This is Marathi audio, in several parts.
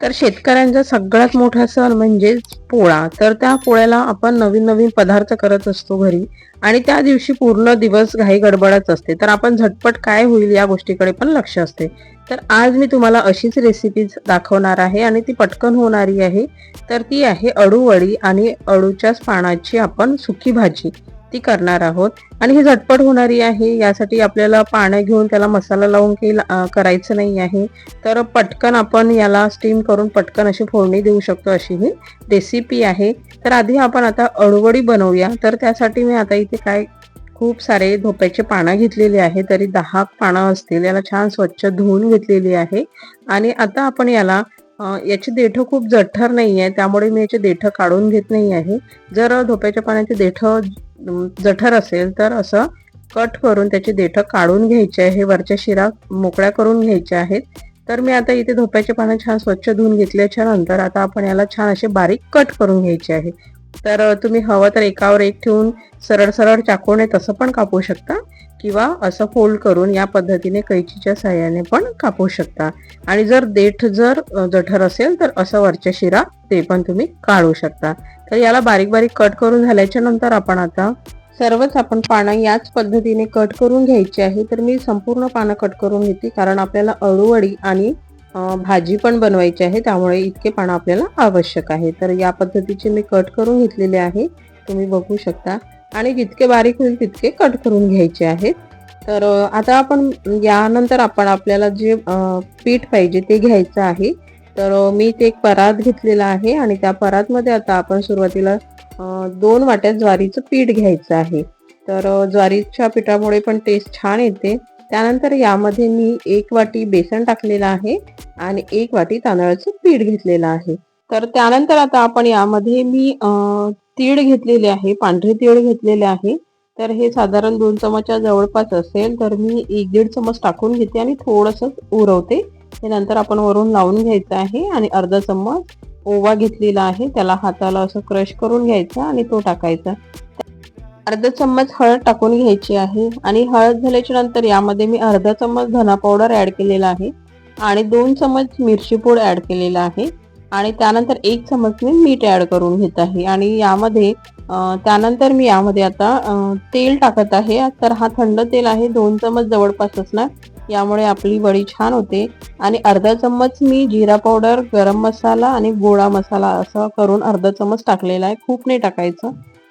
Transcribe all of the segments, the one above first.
तर शेतकऱ्यांचा सगळ्यात मोठा सण म्हणजे पोळा. तर त्या पोळ्याला आपण नवीन नवीन पदार्थ करत असतो घरी आणि त्या दिवशी पूर्ण दिवस घाई गडबडच असते. तर आपण झटपट काय होईल या गोष्टीकडे पण लक्ष असते. तर आज मी तुम्हाला अशीच रेसिपी दाखवणार आहे आणि ती पटकन होणारी आहे. तर ती आहे अळूवडी आणि अळूच्याच पानाची आपण सुकी भाजी. ती करणार आहोत. आणि ही झटपट होणारी आहे. यासाठी आपल्याला पानं घेऊन त्याला मसाला लावून काही ला- करायचं नाही आहे. तर पटकन आपण याला स्टीम करून पटकन अशी फोडणी देऊ शकतो अशी ही रेसिपी आहे. तर आधी आपण आता अळवडी बनवूया. तर त्यासाठी मी आता इथे काय खूप सारे धोप्याचे पानं घेतलेले आहे तरी दहा पानं असतील. याला छान स्वच्छ धुवून घेतलेली आहे. आणि आता आपण याला याची देठं खूप जठर नाही आहे त्यामुळे मी याचे देठं काढून घेत नाही आहे. जर धोप्याच्या पाण्याचे देठं जठर असेल तर असं कट करून त्याची देठं काढून घ्यायचे आहे. वरच्या शिरा मोकळ्या करून घ्यायच्या आहेत. तर मी आता इथे धोप्याचे पानं छान स्वच्छ धुवून घेतल्याच्या नंतर आता आपण याला छान असे बारीक कट करून घ्यायचे आहे. तर तुम्ही हवं तर एकावर एक ठेवून सरळ सरळ चाकूने तसं पण कापू शकता किंवा असं फोल्ड करून या पद्धतीने कैचीच्या सहाय्याने पण कापू शकता. आणि जर देठ जर जठर असेल तर असं वरच्या शिरा ते पण तुम्ही काढू शकता. तर याला बारीक बारीक कट करून झाल्याच्यानंतर आपण आता सर्वच आपण पानं याच पद्धतीने कट करून घ्यायची आहे. तर मी संपूर्ण पानं कट करून घेते कारण आपल्याला अळूवडी आणि भाजी पण बनवायची आहे. त्यामुळे इतके पानं आपल्याला आवश्यक आहे. तर या पद्धतीचे मी कट करून घेतलेले आहे. तुम्ही बघू शकता. आणि जितके बारीक होईल तितके कट करून घ्यायचे आहेत. तर आता आपण यानंतर आपण आपल्याला जे पीठ पाहिजे ते घ्यायचं आहे. तर मी ते एक परात घेतलेला आहे आणि त्या परातमध्ये आता आपण सुरुवातीला दोन वाट्या ज्वारीचं पीठ घ्यायचं आहे. तर ज्वारीच्या पिठामुळे पण टेस्ट छान येते. त्यानंतर यामध्ये मी एक वाटी बेसन टाकलेलं आहे आणि एक वाटी तांदळाचं पीठ घेतलेलं आहे. तर त्यानंतर आता आपण यामध्ये मी तीळ घेतलेले आहे पांढरे तीळ घेतलेले आहे. तर हे साधारण दोन चमच्या जवळपास असेल तर मी एक दीड चमच टाकून घेते आणि थोडंसं उरवते. हे नंतर आपण वरून लावून घ्यायचं आहे आणि अर्धा चम्मच ओवा घेतलेला आहे. त्याला हाताला असं क्रश करून घ्यायचा आणि तो टाकायचा. अर्धा चम्मच हळद टाकून घ्यायची आहे. आणि हळद झाल्याच्यानंतर यामध्ये मी अर्धा चम्मच धना पावडर ऍड केलेला आहे आणि दोन चम्मच मिरची पूड ऍड केलेला आहे. आणि त्यानंतर एक चम्मच मी मीठ ऍड करून घेत आहे. आणि यामध्ये त्यानंतर मी यामध्ये आता तेल टाकत आहे. तर हा थंड तेल आहे. दोन चम्मच जवळपास असणार. यामुळे आपली वडी छान होते. आणि अर्धा चम्मच मी जिरा पावडर गरम मसाला आणि गोळा मसाला असं करून अर्धा चम्मच टाकलेला आहे. खूप नाही टाकायचं.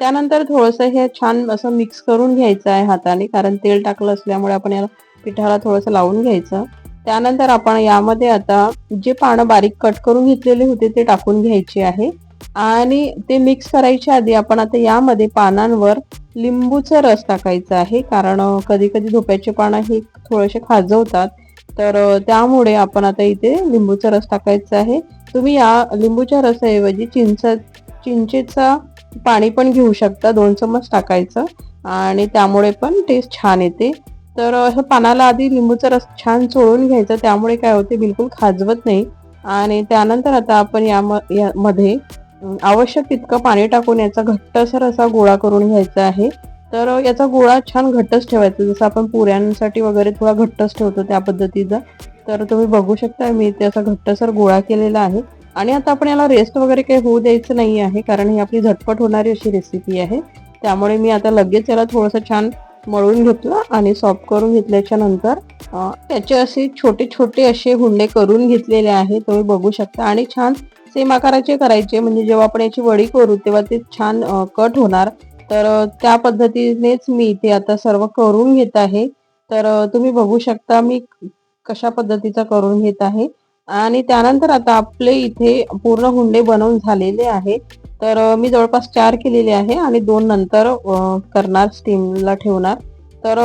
त्यानंतर थोडंसं हे छान असं मिक्स करून घ्यायचं आहे हाताने कारण तेल टाकलं असल्यामुळे आपण याला पिठाला थोडंसं लावून घ्यायचं. त्यानंतर आपण यामध्ये आता जे पानं बारीक कट करून घेतलेले होते ते टाकून घ्यायचे आहे. आणि ते मिक्स करायच्या आधी आपण आता यामध्ये पानांवर लिंबूचा रस टाकायचा आहे कारण कधी कधी धोप्याचे पानं हे थोडेसे खाजवतात. तर त्यामुळे आपण आता इथे लिंबूचा रस टाकायचा आहे. तुम्ही या लिंबूच्या रसाऐवजी चिंचा चिंचेचा पाणी पण घेऊ शकता दोन चम्मच टाकायचं. आणि त्यामुळे पण टेस्ट छान येते. तर असं पानाला आधी लिंबूचा रस छान चोळून घ्यायचा त्यामुळे काय होते बिलकुल खाजवत नाही. आणि त्यानंतर आता आपण याम- यामध्ये आवश्यक तितकं पाणी टाकून याचा घट्टसर असा गोळा करून घ्यायचा आहे. तर याचा गोळा छान घट्टच ठेवायचा. जसं आपण पुऱ्यांसाठी वगैरे थोडा घट्टच ठेवतो त्या पद्धतीचा. तर तुम्ही बघू शकता मी ते असा घट्टसर गोळा केलेला आहे. आणि आता आपण याला रेस्ट वगैरे काही होऊ द्यायचं नाही आहे कारण ही आपली झटपट होणारी अशी रेसिपी आहे. त्यामुळे मी आता लगेच याला थोडंसं छान मळून घेतलं आणि सॉफ्ट करून घेतल्याच्या नंतर त्याचे असे छोटे छोटे असे हुंडे करून घेतलेले आहे. तुम्ही बघू शकता. आणि छान सेम आकाराचे करायचे. म्हणजे जेव्हा आपण याची वडी करू तेव्हा ते छान कट होणार. तर त्या पद्धतीनेच मी इथे आता सर्व करून घेत आहे. तर तुम्ही बघू शकता मी कशा पद्धतीचा करून घेत आहे. आणि त्यानंतर आता आपले इथे पूर्ण हुंडे बनवून झालेले आहे. तर मी जवळपास चार केलेले आहे आणि दोन नंतर करणार स्टीमला ठेवणार. तर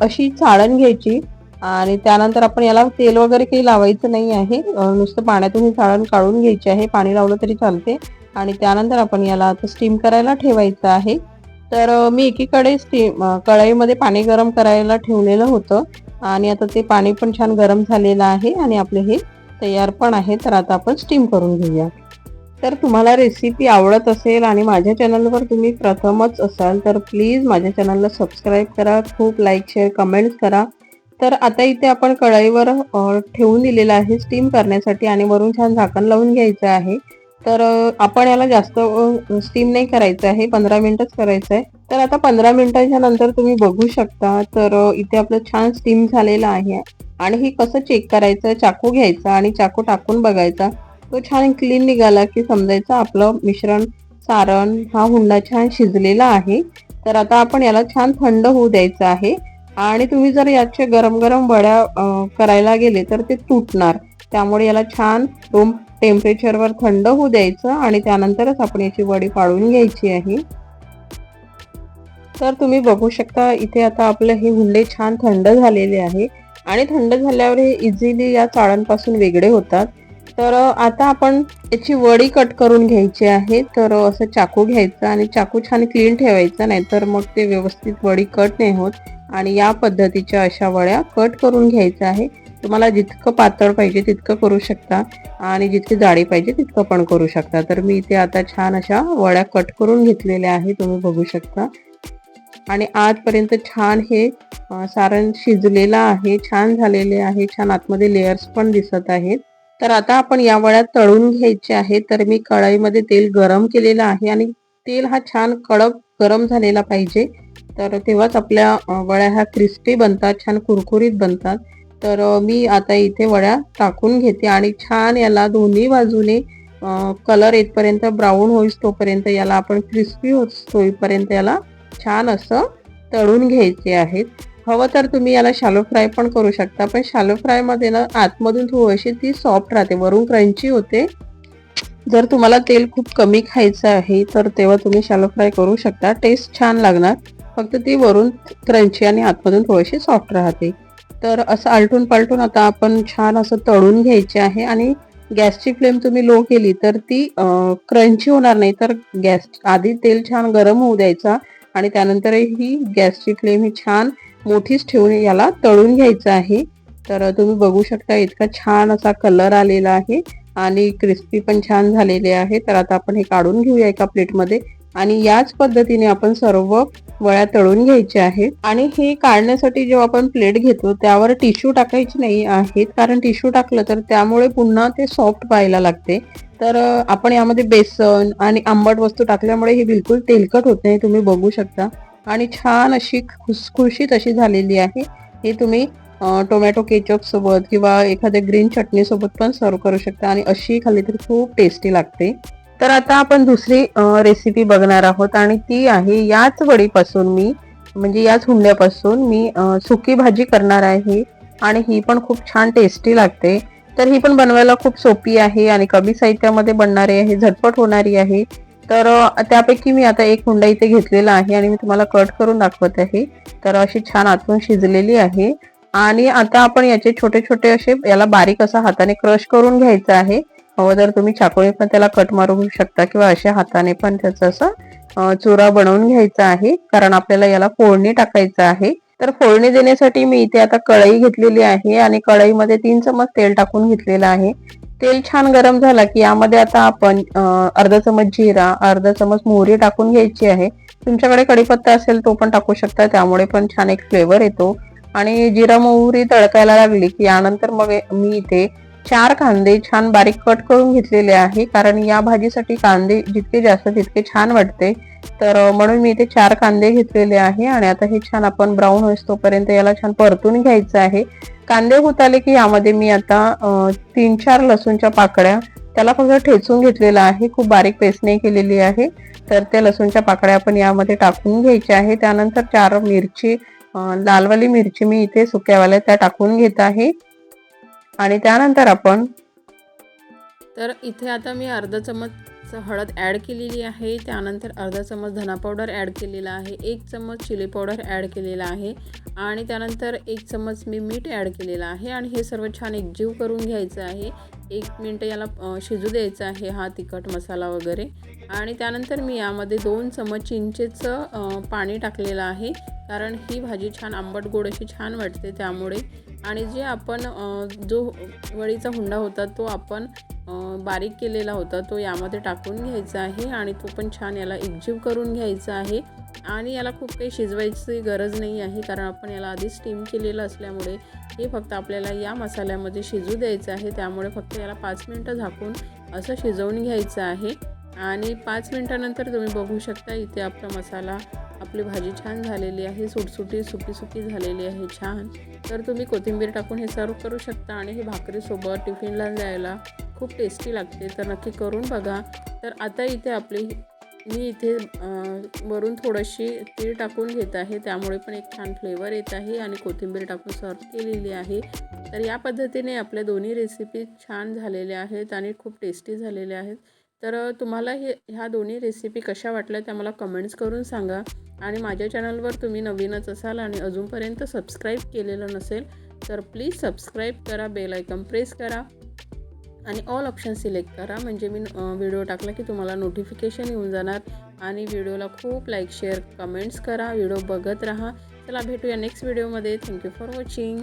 अशी चाळण घ्यायची. आणि त्यानंतर आपण याला तेल वगैरे काही लावायचं नाही आहे. नुसतं पाण्यातून ही काढून घ्यायची आहे. पाणी लावलं तरी चालते. आणि त्यानंतर आपण याला आता स्टीम करायला ठेवायचं आहे. तर मी एकीकडे स्टीम कढईमध्ये पाणी गरम करायला ठेवलेलं होतं. आणि आता ते पाणी पण छान गरम झालेलं आहे आणि आपले हे तयार पण आहे. तर आता आपण स्टीम करून घेऊया. तर तुम्हाला रेसिपी आवडत असेल आणि माझ्या चॅनलवर तुम्ही प्रथमच असाल तर प्लीज माझ्या चॅनलला सबस्क्राईब करा. खूप लाईक शेअर कमेंट्स करा. तर आता इथे आपण कढईवर ठेवून दिलेलं आहे स्टीम करण्यासाठी आणि वरून छान झाकण लावून घ्यायचं आहे. तर आपण याला जास्त स्टीम नाही करायचं आहे पंधरा मिनिटच करायचं आहे. तर आता पंधरा मिनिटाच्या नंतर तुम्ही बघू शकता तर इथे आपलं छान स्टीम झालेलं आहे. आणि हे कसं चेक करायचं चाकू घ्यायचा आणि चाकू टाकून बघायचा. तो छान क्लीन निघाला की समजायचं आपलं मिश्रण सारण हा हुंडा छान शिजलेला आहे. तर आता आपण याला छान थंड होऊ द्यायचं आहे. आणि तुम्ही जर याचे गरम गरम वड्या करायला गेले तर ते तुटणार. त्यामुळे याला छान रूम टेम्परेचरवर थंड होऊ द्यायचं आणि त्यानंतरच आपण याची वडी पाडून घ्यायची आहे. तर तुम्ही बघू शकता इथे आता आपले हे हुंडे छान थंड झालेले आहे. आणि थंड झाल्यावर हे इझिली या चाळांपासून वेगळे होतात. तर आता आपण याची वडी कट करून घ्यायची आहे. तर असं चाकू घ्यायचा आणि चाकू छान क्लीन ठेवायचा नाहीतर मग ते व्यवस्थित वडी कट नाही होत. आणि या पद्धतीच्या अशा वळ्या कट करून घ्यायचं आहे. तुम्हाला जितकं पातळ पाहिजे तितकं करू शकता आणि जितकी जाडी पाहिजे तितकं पण करू शकता. तर मी इथे आता छान अशा वळ्या कट करून घेतलेल्या आहे तुम्ही बघू शकता. आणि आजपर्यंत छान हे सारण शिजलेलं आहे छान झालेले आहे छान आतमध्ये लेयर्स पण दिसत आहेत. तर आता आपण या वळ्या तळून घ्यायचे आहे तर मी कढईमध्ये तेल गरम केलेलं आहे आणि तेल हा छान कडक गरम झालेला पाहिजे. तर तेव्हाच आपल्या वड्या ह्या क्रिस्पी बनतात छान कुरकुरीत बनतात. तर मी आता इथे वड्या टाकून घेते आणि छान याला दोन्ही बाजूने कलर येतपर्यंत ब्राऊन होईस तोपर्यंत याला आपण क्रिस्पी होईपर्यंत याला छान असं तळून घ्यायचे आहेत. हवं तर तुम्ही याला शालो फ्राय पण करू शकता पण शालो फ्रायमध्ये ना आतमधून थोडीशी ती सॉफ्ट राहते वरून क्रंची होते. जर तुम्हाला तेल खूप कमी खायचं आहे तर तेव्हा तुम्ही शालो फ्राय करू शकता. टेस्ट छान लागणार. फक्त ती वरून क्रंची आणि आतमधून थोडीशी सॉफ्ट राहते. तर असं आलटून पालटून आता आपण छान असं तळून घ्यायचे आहे आणि गॅसची फ्लेम तुम्ही लो केली तर ती क्रंची होणार नाही. तर गॅस आधी तेल छान गरम होऊ द्यायचा आणि त्यानंतर ही गॅसची फ्लेम ही छान मोठीच ठेवून याला तळून घ्यायचं आहे. तर तुम्ही बघू शकता इतका छान असा कलर आलेला आहे आणि क्रिस्पी पण छान झालेले आहे. तर आता आपण हे काढून घेऊया एका प्लेटमध्ये. आणि याच पद्धतीने आपण सर्व वळ्या तळून घ्यायच्या आहेत. आणि हे काढण्यासाठी जेव्हा आपण प्लेट घेतो त्यावर टिश्यू टाकायचे नाही आहेत. कारण टिश्यू टाकलं तर त्यामुळे पुन्हा ते सॉफ्ट व्हायला लागते. तर आपण यामध्ये बेसन आणि आंबट वस्तू टाकल्यामुळे हे बिलकुल तेलकट होत नाही तुम्ही बघू शकता. आणि छान अशी खुसखुशीत अशी झालेली आहे. हे तुम्ही टोमॅटो केचप सोबत किंवा एखाद्या ग्रीन चटणी सोबत पण सर्व करू शकता आणि अशी खाल्ली तर खूप टेस्टी लागते. तर आता आपण दुसरी रेसिपी बघणार आहोत आणि ती आहे याच वडीपासून मी म्हणजे याच हुंड्यापासून मी सुकी भाजी करणार आहे आणि ही पण खूप छान टेस्टी लागते. तर ही पण बनवायला खूप सोपी आहे आणि कमी साहित्यामध्ये बनणारी आहे झटपट होणारी आहे. तर त्यापैकी मी आता एक हुंडा इथे घेतलेला आहे आणि मी तुम्हाला कट करून दाखवत आहे. तर अशी छान आतून शिजलेली आहे. आणि आता आपण याचे छोटे छोटे असे याला बारीक असा हाताने क्रश करून घ्यायचं आहे. अगोदर तुम्ही चाकूने पण त्याला कट मारू शकता किंवा अशा हाताने पण त्याचा असं चुरा बनवून घ्यायचा आहे. कारण आपल्याला याला फोडणी टाकायचं आहे. तर फोडणी देण्यासाठी मी इथे आता कढई घेतलेली आहे आणि कढईमध्ये तीन चमच तेल टाकून घेतलेलं आहे. तेल छान गरम झाला की यामध्ये आता आपण अर्धा चमच जिरा अर्धा चमच मोहरी टाकून घ्यायची आहे. तुमच्याकडे कढीपत्ता असेल तो पण टाकू शकता त्यामुळे पण छान एक फ्लेवर येतो. आणि जिरा मोहरी तडकायला लागली की यानंतर मग मी इथे चार कांदे छान बारीक कट करून घेतलेले आहे. कारण या भाजीसाठी कांदे जितके जास्त तितके छान वाटते. तर म्हणून मी इथे चार कांदे घेतलेले आहे आणि आता हे छान आपण ब्राऊन होईस तोपर्यंत याला छान परतून घ्यायचं आहे. कांदे होत आले की यामध्ये मी आता तीन चार लसूणच्या पाकळ्या त्याला फक्त ठेचून घेतलेला आहे. खूप बारीक पेस्टने केलेली आहे. तर त्या लसूणच्या पाकळ्या आपण यामध्ये टाकून घ्यायच्या आहे. त्यानंतर चार मिरची लालवाली मिरची मी इथे सुक्यावाल्या त्या टाकून घेत आहे. आणि त्यानंतर आपण तर इथे आता मी अर्धा चमच हळद ॲड केलेली आहे. त्यानंतर अर्धा चमच धना पावडर ॲड केलेला आहे. एक चमच चिली पावडर ॲड केलेला आहे. आणि त्यानंतर एक चमच मी मीठ ॲड केलेलं आहे. आणि हे सर्व छान एकजीव करून घ्यायचं आहे. एक मिनटं याला शिजू द्यायचं आहे हा तिखट मसाला वगैरे. आणि त्यानंतर मी यामध्ये दोन चमच चिंचेचं पाणी टाकलेलं आहे. कारण ही भाजी छान आंबट गोड अशी छान वाटते त्यामुळे. आणि जे आपण जो वडीचा हुंडा होता तो आपण बारीक केलेला होता तो यामध्ये टाकून घ्यायचा आहे आणि तो पण छान याला एकजीव करून घ्यायचा आहे. आणि याला खूप काही शिजवायची गरज नाही आहे कारण आपण याला आधी स्टीम केलेलं असल्यामुळे हे फक्त आपल्याला या मसाल्यामध्ये शिजू द्यायचं आहे. त्यामुळे फक्त याला पाच मिनटं झाकून असं शिजवून घ्यायचं आहे. आणि पाच मिनटानंतर तुम्ही बघू शकता इथे आपला मसाला आपली भाजी छान झालेली आहे सुटसुटी सुकी सुकी झालेली आहे छान. तर तुम्ही कोथिंबीर टाकून हे सर्व करू शकता आणि हे भाकरीसोबत टिफिनला द्यायला खूप टेस्टी लागते. तर नक्की करून बघा. तर आता इथे आपली मी इथे वरून थोडीशी तीळ टाकून घेत आहे. त्यामुळे पण एक छान फ्लेवर येत आहे आणि कोथिंबीर टाकून सर्व केलेली आहे. तर या पद्धतीने आपल्या दोन्ही रेसिपी छान झालेल्या आहेत आणि खूप टेस्टी झालेल्या आहेत. तर तुम्हाला हे ह्या दोन्ही रेसिपी कशा वाटल्या त्या मला कमेंट्स करून सांगा. आणि माझ्या चॅनलवर तुम्ही नवीनच असाल आणि अजूनपर्यंत सबस्क्राईब केलेलं नसेल तर प्लीज सबस्क्राईब करा बेल आयकन प्रेस करा. आणि ऑल ऑप्शन सिलेक्ट करा. म्हणजे मी व्हिडिओ टाकला की तुम्हाला नोटिफिकेशन येऊन जाणार. आणि व्हिडिओला खूप लाईक शेअर कमेंट्स करा. व्हिडिओ बघत राहा. चला भेटूया नेक्स्ट व्हिडिओमध्ये थँक्यू फॉर वॉचिंग